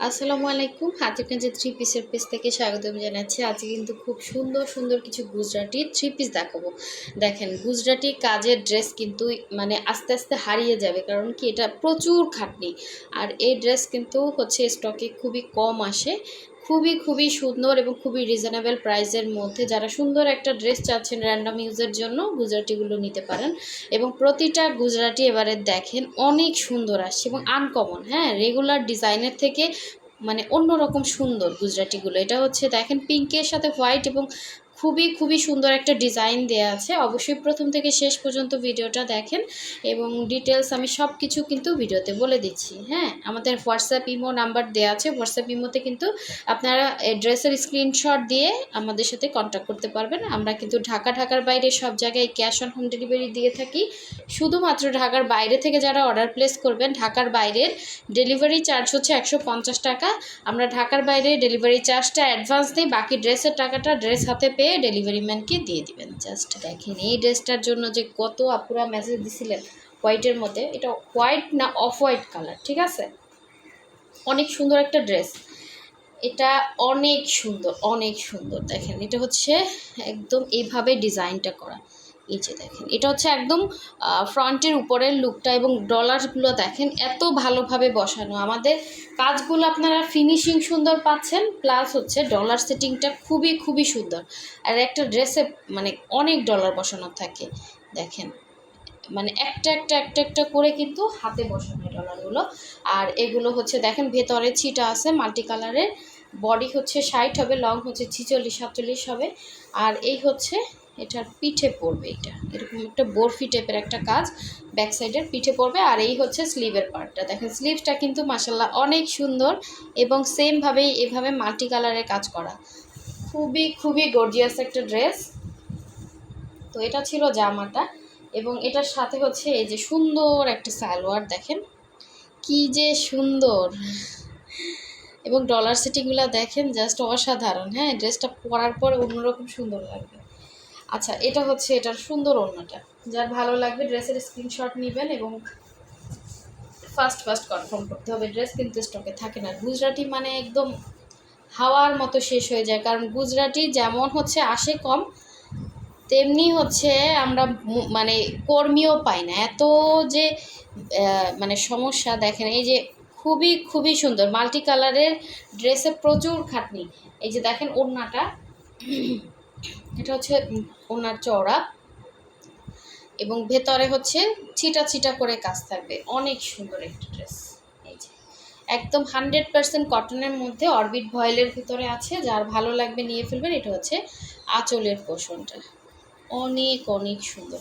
আসসালামু আলাইকুম। হাতিরগঞ্জের থ্রি পিসের পিস থেকে স্বাগত জানাচ্ছি। আজকে কিন্তু খুব সুন্দর সুন্দর কিছু গুজরাটি থ্রি পিস দেখাবো। দেখেন, গুজরাটি কাজের ড্রেস কিন্তু মানে আস্তে আস্তে হারিয়ে যাবে, কারণ কি এটা প্রচুর খাটনি। আর এই ড্রেস কিন্তু হচ্ছে স্টকে খুবই কম আসে। খুবই খুবই সুন্দর এবং খুবই রিজনেবল প্রাইসের মধ্যে যারা সুন্দর একটা ড্রেস চাচ্ছেন র্যান্ডম ইউজের জন্য গুজরাটিগুলো নিতে পারেন। এবং প্রতিটা গুজরাটি এবারে দেখেন অনেক সুন্দর আসছে এবং আনকমন হ্যাঁ রেগুলার ডিজাইনের থেকে মানে অন্যরকম সুন্দর গুজরাটিগুলো। এটা হচ্ছে দেখেন পিঙ্কের সাথে হোয়াইট এবং খুবই খুবই সুন্দর একটা ডিজাইন দেওয়া আছে। অবশ্যই প্রথম থেকে শেষ পর্যন্ত ভিডিওটা দেখেন এবং ডিটেলস আমি সব কিছু কিন্তু ভিডিওতে বলে দিচ্ছি হ্যাঁ? আমাদের হোয়াটসঅ্যাপ ইমো নাম্বার দেওয়া আছে। হোয়াটসঅ্যাপ ইমোতে কিন্তু আপনারা ড্রেসের স্ক্রিনশট দিয়ে আমাদের সাথে কন্ট্যাক্ট করতে পারবেন। আমরা কিন্তু ঢাকা, ঢাকার বাইরে সব জায়গায় ক্যাশ অন হোম ডেলিভারি দিয়ে থাকি। শুধুমাত্র ঢাকার বাইরে থেকে যারা অর্ডার প্লেস করবেন, ঢাকার বাইরের ডেলিভারি চার্জ হচ্ছে একশো পঞ্চাশ টাকা। আমরা ঢাকার বাইরে ডেলিভারি চার্জটা অ্যাডভান্স দিই বাকি ড্রেসের টাকাটা ড্রেস হাতে পেয়ে ডেলিভারি ম্যানকে দিয়ে দিবেন। জাস্ট দেখেন, এই ড্রেসটার জন্য যে কত আপুরা মেসেজ দিছিলেন হোয়াইটের মধ্যে, এটা হোয়াইট না অফ হোয়াইট কালার ঠিক আছে? অনেক সুন্দর একটা ড্রেস এটা অনেক সুন্দর অনেক সুন্দর। দেখেন, এটা হচ্ছে একদম এইভাবে ডিজাইনটা করা। এই যে দেখেন, এটা হচ্ছে একদম ফ্রন্টের উপরের লুকটা এবং ডলারগুলো দেখেন এত ভালোভাবে বসানো। আমাদের কাজগুলো আপনারা ফিনিশিং সুন্দর পাচ্ছেন প্লাস হচ্ছে ডলার সেটিংটা খুবই খুবই সুন্দর। আর একটা ড্রেসে মানে অনেক ডলার বসানো থাকে, দেখেন। মানে একটা একটা একটা একটা করে কিন্তু হাতে বসানো ডলারগুলো আর এগুলো হচ্ছে দেখেন, ভেতরে ছিটা আছে মাল্টি কালারের বডি হচ্ছে ষাট হবে লং হচ্ছে ছিচল্লিশ, সাতচল্লিশ হবে। আর এই হচ্ছে এটার পিঠে পড়বে এটা। এরকম একটা বরফি টাইপের একটা কাজ ব্যাক সাইডের পিঠে পড়বে আর এই হচ্ছে স্লিভের পার্টটা দেখেন স্লিভসটা কিন্তু মাসাল্লাহ অনেক সুন্দর এবং সেমভাবেই এভাবে মাল্টি কালারের কাজ করা। খুবই খুবই গর্জিয়াস একটা ড্রেস তো এটা ছিল জামাটা এবং এটার সাথে হচ্ছে এই যে সুন্দর একটা সালোয়ার, দেখেন। কি যে সুন্দর! এবং ডলার সেটিংগুলো দেখেন জাস্ট অসাধারণ। হ্যাঁ ড্রেসটা পরার পরে অন্যরকম সুন্দর লাগবে। আচ্ছা এটা হচ্ছে এটার সুন্দর ওড়নাটা। যার ভালো লাগবে ড্রেসের স্ক্রিনশট নেবেন এবং ফার্স্ট ফার্স্ট কনফার্ম করতে হবে ড্রেস কিন্তু স্টকে থাকে না। গুজরাটি মানে একদম হাওয়ার মতো শেষ হয়ে যায়, কারণ গুজরাটি যেমন হচ্ছে আসে কম, তেমনি হচ্ছে আমরা মানে কর্মীও পাই না। এত যে মানে সমস্যা দেখেন, এই যে খুবই খুবই সুন্দর। মাল্টি কালারের ড্রেসে প্রচুর খাটনি। এই যে দেখেন ওড়নাটা। এটা হচ্ছে ওনার চওড়া এবং ভেতরে হচ্ছে ছিটা ছিটা করে কাজ থাকবে। অনেক সুন্দর একটা ড্রেস। এই যে, একদম হান্ড্রেড পার্সেন্ট কটনের মধ্যে অরবিট ভয়েলের ভিতরে আছে, যার ভালো লাগবে নিয়ে ফেলবেন, এটা হচ্ছে আঁচলের পোষণটা। অনেক অনেক সুন্দর।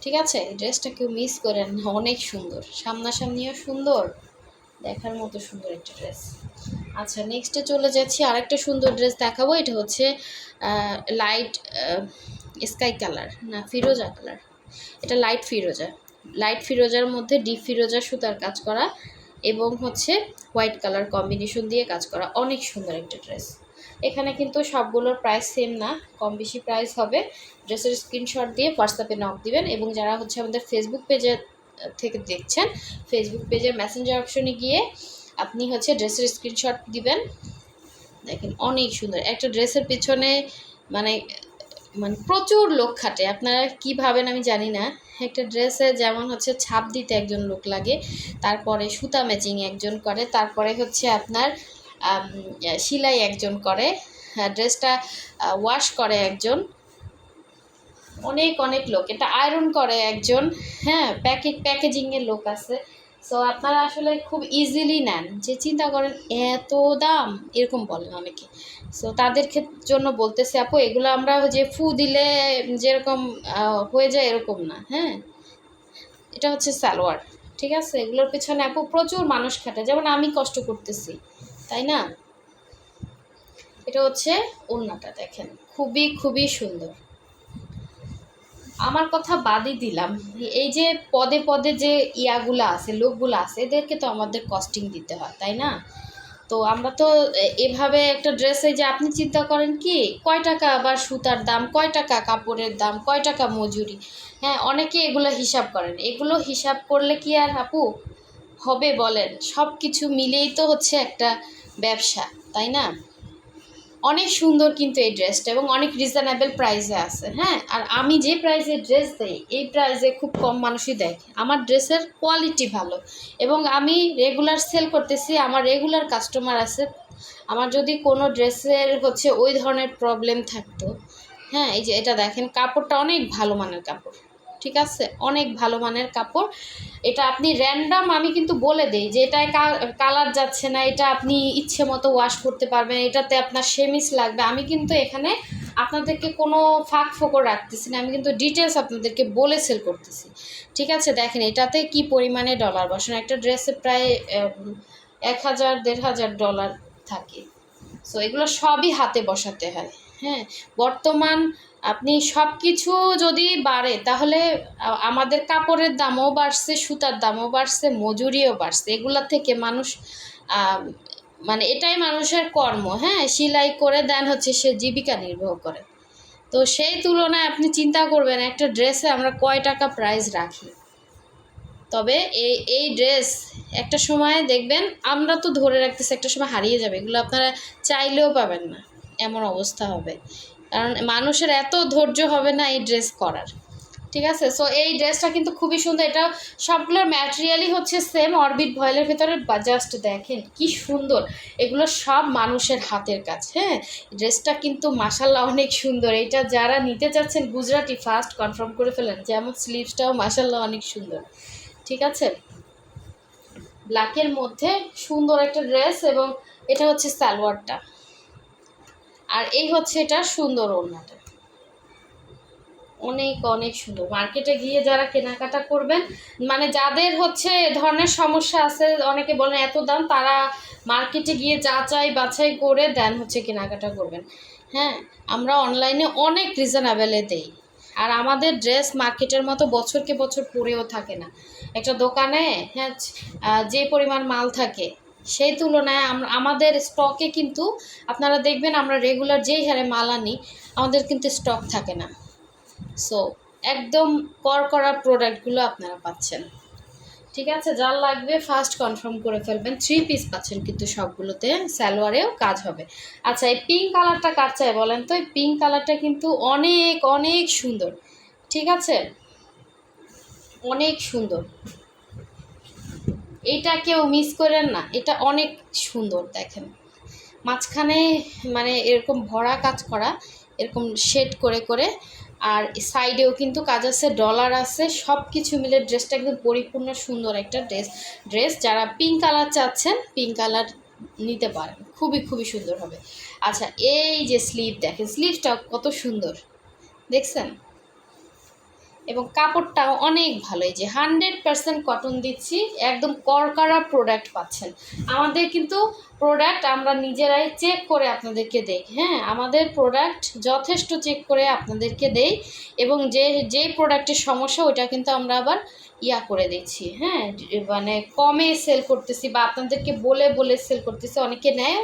ঠিক আছে? ড্রেসটা কেউ মিস করেন অনেক সুন্দর। সামনাসামনিও সুন্দর, দেখার মতো সুন্দর একটা ড্রেস। আচ্ছা নেক্সটে চলে যাচ্ছি, আরেকটা সুন্দর ড্রেস দেখাবো, এটা হচ্ছে লাইট স্কাই কালার না, ফিরোজা কালার এটা লাইট ফিরোজা। লাইট ফিরোজার মধ্যে ডিপ ফিরোজা সুতার কাজ করা এবং হচ্ছে হোয়াইট কালার কম্বিনেশন দিয়ে কাজ করা। অনেক সুন্দর একটা ড্রেস এখানে কিন্তু সবগুলোর প্রাইস সেম না, কম বেশি প্রাইস হবে। ড্রেসের স্ক্রিনশট দিয়ে হোয়াটসঅ্যাপে নক দিবেন এবং যারা হচ্ছে আমাদের ফেসবুক পেজে থেকে দেখছেন ফেসবুক পেজের মেসেঞ্জার অপশনে গিয়ে আপনি হচ্ছে ড্রেসের স্ক্রিনশট দিবেন। দেখেন অনেক সুন্দর। একটা ড্রেসের পিছনে মানে মানে প্রচুর লোক খাটে। আপনারা কী ভাবেন আমি জানি না। একটা ড্রেসে যেমন হচ্ছে ছাপ দিতে একজন লোক লাগে তারপরে সুতা ম্যাচিং একজন করে তারপরে হচ্ছে আপনার সেলাই একজন করে হ্যাঁ, ড্রেসটা ওয়াশ করে একজন। অনেক অনেক লোক। এটা আয়রন করে একজন। হ্যাঁ প্যাকেট প্যাকেজিংয়ের লোক আছে। সো আপনারা আসলে খুব ইজিলি নেন। যে চিন্তা করেন, এত দাম? এরকম বলেন অনেকে। সো তাদের জন্য বলতেছে, আপু, এগুলো আমরা যে ফু দিলে যেরকম হয়ে যায় এরকম না। হ্যাঁ? এটা হচ্ছে সালোয়ার, ঠিক আছে? এগুলোর পেছনে আপু প্রচুর মানুষ খাটে। যেমন আমি কষ্ট করতেছি, তাই না? এটা হচ্ছে ওড়নাটা, দেখেন। খুবই খুবই সুন্দর। আমার কথা বাদই দিলাম। এই যে পদে পদে যে ইয়াগুলো আছে, লোকগুলো আছে, এদেরকে তো আমাদের কস্টিং দিতে হয়, তাই না? তো আমরা তো এভাবে একটা ড্রেসে যে আপনি চিন্তা করেন কি, কয় টাকা আবার সুতার দাম, কয় টাকা কাপড়ের দাম, কয় টাকা মজুরি? হ্যাঁ অনেকে এগুলো হিসাব করেন। এগুলো হিসাব করলে কি আর আপু হবে বলেন? সব কিছু মিলেই তো হচ্ছে একটা ব্যবসা, তাই না? অনেক সুন্দর কিন্তু এই ড্রেসটা এবং অনেক রিজনেবল প্রাইসে আছে হ্যাঁ? আর আমি যে প্রাইসে ড্রেস দেই, এই প্রাইসে খুব কম মানুষই দেয় আমার ড্রেসের কোয়ালিটি ভালো এবং আমি রেগুলার সেল করতেছি, আমার রেগুলার কাস্টমার আছে। আমার যদি কোনো ড্রেসের হচ্ছে ওই ধরনের প্রবলেম থাকতো হ্যাঁ? এই যে এটা দেখেন, কাপড়টা অনেক ভালো মানের কাপড়। ঠিক আছে? অনেক ভালো মানের কাপড়। এটা আপনি র্যান্ডাম আমি কিন্তু বলে দিই যে এটায় কালার যাচ্ছে না, এটা আপনি ইচ্ছে মতো ওয়াশ করতে পারবেন, এটাতে আপনার সেমিস লাগবে। আমি কিন্তু এখানে আপনাদেরকে কোনো ফাঁক ফোকর রাখতেছি না, আমি কিন্তু ডিটেলস আপনাদেরকে বলে সেল করতেছি। ঠিক আছে? দেখেন, এটাতে কি পরিমাণে ডলার বসানো? একটা ড্রেসে প্রায় এক হাজার, দেড় হাজার ডলার থাকে। সো এগুলো সবই হাতে বসাতে হয়। হ্যাঁ? বর্তমান আপনি সব কিছু যদি বাড়ে, তাহলে আমাদের কাপড়ের দামও বাড়ছে, সুতার দামও বাড়ছে, মজুরিও বাড়ছে। এগুলা থেকে মানুষ মানে এটাই মানুষের কর্ম হ্যাঁ? সেলাই করে দেন হচ্ছে সে জীবিকা নির্বাহ করে। তো সেই তুলনায় আপনি চিন্তা করবেন, একটা ড্রেসে আমরা কয় টাকা প্রাইস রাখি? তবে এই এই ড্রেস একটা সময় দেখবেন, আমরা তো ধরে রাখতেছি, একটা সময় হারিয়ে যাবে। এগুলো আপনারা চাইলেও পাবেন না। এমন অবস্থা হবে। কারণ মানুষের এত ধৈর্য হবে না এই ড্রেস করার। ঠিক আছে? সো এই ড্রেসটা কিন্তু খুবই সুন্দর। এটা সবগুলোর ম্যাটেরিয়ালই হচ্ছে সেম অরবিট ভয়েলের ভেতরে জাস্ট দেখেন কি সুন্দর। এগুলো সব মানুষের হাতের কাজ হ্যাঁ? ড্রেসটা কিন্তু মাসাল্লাহ অনেক সুন্দর। এটা যারা নিতে চাচ্ছেন, গুজরাটি ফার্স্ট কনফার্ম করে ফেলেন যেমন স্লিভসটাও মাসাল্লাহ অনেক সুন্দর। ঠিক আছে? ব্ল্যাকের মধ্যে সুন্দর একটা ড্রেস এবং এটা হচ্ছে সালোয়ারটা। আর এই হচ্ছে এটা সুন্দর ওড়নাটা। অনেক অনেক সুন্দর। মার্কেটে গিয়ে যারা কেনাকাটা করবেন মানে যাদের হচ্ছে ধরনের সমস্যা আছে, অনেকে বলেন এত দাম, তারা মার্কেটে গিয়ে যাচাই বাছাই করে দেন হচ্ছে কেনাকাটা করবেন। হ্যাঁ আমরা অনলাইনে অনেক রিজনেবেলে দেই। আর আমাদের ড্রেস মার্কেটের মতো বছরকে বছর পরেও থাকে না। একটা দোকানে হ্যাঁ যে পরিমাণ মাল থাকে সেই তুলনায় আমাদের স্টকে কিন্তু আপনারা দেখবেন আমরা রেগুলার যেই হারে মাল আনি, আমাদের কিন্তু স্টক থাকে না। সো একদম কর করা প্রোডাক্টগুলো আপনারা পাচ্ছেন। ঠিক আছে যার লাগবে ফার্স্ট কনফার্ম করে ফেলবেন থ্রি পিস পাচ্ছেন কিন্তু সবগুলোতে স্যালোয়ারেও কাজ হবে। আচ্ছা এই পিঙ্ক কালারটা কার চাই বলেন তো? এই পিঙ্ক কালারটা কিন্তু অনেক অনেক সুন্দর। ঠিক আছে? অনেক সুন্দর। এটা কেউ মিস করেন না। এটা অনেক সুন্দর, দেখেন। মাঝখানে মানে এরকম ভরা কাজ করা, এরকম শেড করে করে, আর সাইডেও কিন্তু কাজ আছে ডলার আছে সব কিছু মিলে ড্রেসটা একদম পরিপূর্ণ সুন্দর একটা ড্রেস ড্রেস যারা পিঙ্ক কালার চাচ্ছেন পিঙ্ক কালার নিতে পারেন। খুবই খুবই সুন্দর হবে। আচ্ছা এই যে স্লিভ দেখেন স্লিভটা কত সুন্দর। দেখছেন? এবং কাপড়টাও অনেক ভালো। এই যে হান্ড্রেড পার্সেন্ট কটন দিচ্ছি, একদম করকারা প্রোডাক্ট পাচ্ছেন। আমাদের কিন্তু প্রোডাক্ট আমরা নিজেরাই চেক করে আপনাদেরকে দেই হ্যাঁ? আমাদের প্রোডাক্ট যথেষ্ট চেক করে আপনাদেরকে দেই এবং যে যে প্রোডাক্টের সমস্যা, ওইটা কিন্তু আমরা আবার ইয়া করে দিচ্ছি হ্যাঁ? মানে কমে সেল করতেছি বা আপনাদেরকে বলে বলে সেল করতেছি, অনেকে নেয়।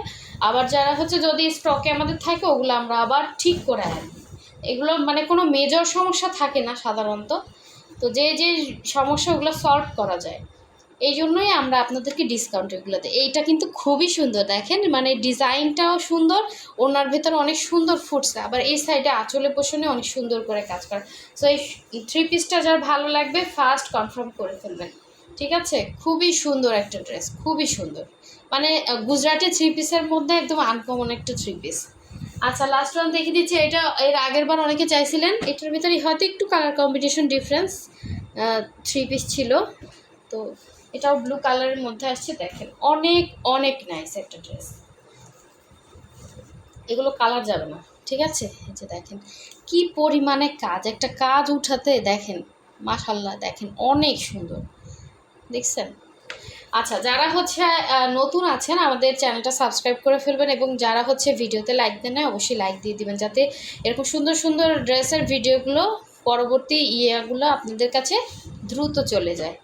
আবার যারা হচ্ছে যদি স্টকে আমাদের থাকে, ওগুলো আমরা আবার ঠিক করে আনি। এগুলো মানে কোনো মেজর সমস্যা থাকে না সাধারণত। তো যে যে সমস্যা ওগুলো সলভ করা যায়। এই জন্যই আমরা আপনাদেরকে ডিসকাউন্ট এগুলো দিই এইটা কিন্তু খুবই সুন্দর দেখেন মানে ডিজাইনটাও সুন্দর, ওনার ভেতরে অনেক সুন্দর ফুটছে আবার এই সাইডে আঁচলে পোষণে অনেক সুন্দর করে কাজ করে। সো এই থ্রি পিসটা যার ভালো লাগবে ফার্স্ট কনফার্ম করে ফেলবেন। ঠিক আছে? খুবই সুন্দর একটা ড্রেস খুবই সুন্দর। মানে গুজরাটি থ্রি পিসের মধ্যে একদম আনকমন একটা থ্রি পিস আচ্ছা লাস্ট ওয়ান দেখে দিচ্ছি, এটা এর আগের বার অনেকে চাইছিলেন। এটার ভিতরে হয়তো একটু colour combination difference three piece ছিল। তো এটাও ব্লু কালারের মধ্যে আসছে, দেখেন। অনেক অনেক নাইস একটা ড্রেস এগুলো কালার যাবে না, ঠিক আছে? যে দেখেন, কি পরিমাণে কাজ, একটা কাজ উঠাতে দেখেন মাশাল্লাহ দেখেন অনেক সুন্দর। দেখছেন? আচ্ছা যারা হচ্ছে নতুন আছেন, আমাদের চ্যানেলটা সাবস্ক্রাইব করে ফেলবেন এবং যারা হচ্ছে ভিডিওতে লাইক দেন না অবশ্যই লাইক দিয়ে দিবেন যাতে এরকম সুন্দর সুন্দর ড্রেসের ভিডিওগুলো পরবর্তী ইয়েগুলো আপনাদের কাছে দ্রুত চলে যায়।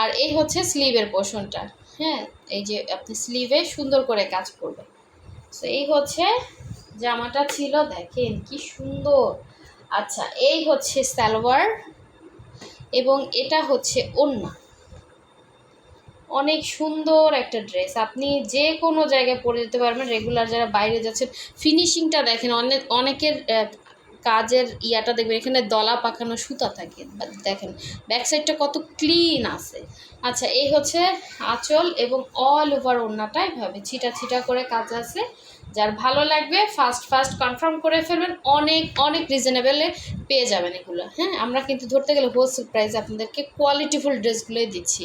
আর এই হচ্ছে স্লিভের পোর্শনটা হ্যাঁ এই যে আপনি স্লিভে সুন্দর করে কাজ করবেন। তো এই হচ্ছে জামাটা ছিল, দেখেন কি সুন্দর। আচ্ছা এই হচ্ছে সালোয়ার এবং এটা হচ্ছে ওন্না অনেক সুন্দর একটা ড্রেস আপনি যে কোনো জায়গায় পরে যেতে পারবেন। রেগুলার যারা বাইরে যাচ্ছেন ফিনিশিংটা দেখেন, অনেক, অনেকের কাজের ইয়াটা দেখবেন, এখানে দলা পাকানো সুতা থাকে। দেখেন ব্যাক সাইডটা কত ক্লিন আছে। আচ্ছা এই হচ্ছে আঁচল এবং অল ওভার ওড়নাটা এভাবে ছিটা ছিটা করে কাজ আছে। যার ভালো লাগবে ফার্স্ট ফার্স্ট কনফার্ম করে ফেলবেন। অনেক অনেক রিজনেবলে পেয়ে যাবেন এগুলো। হ্যাঁ আমরা কিন্তু ধরতে গেলে হোলসেল প্রাইস আপনাদেরকে কোয়ালিটিফুল ড্রেসগুলোই দিচ্ছি।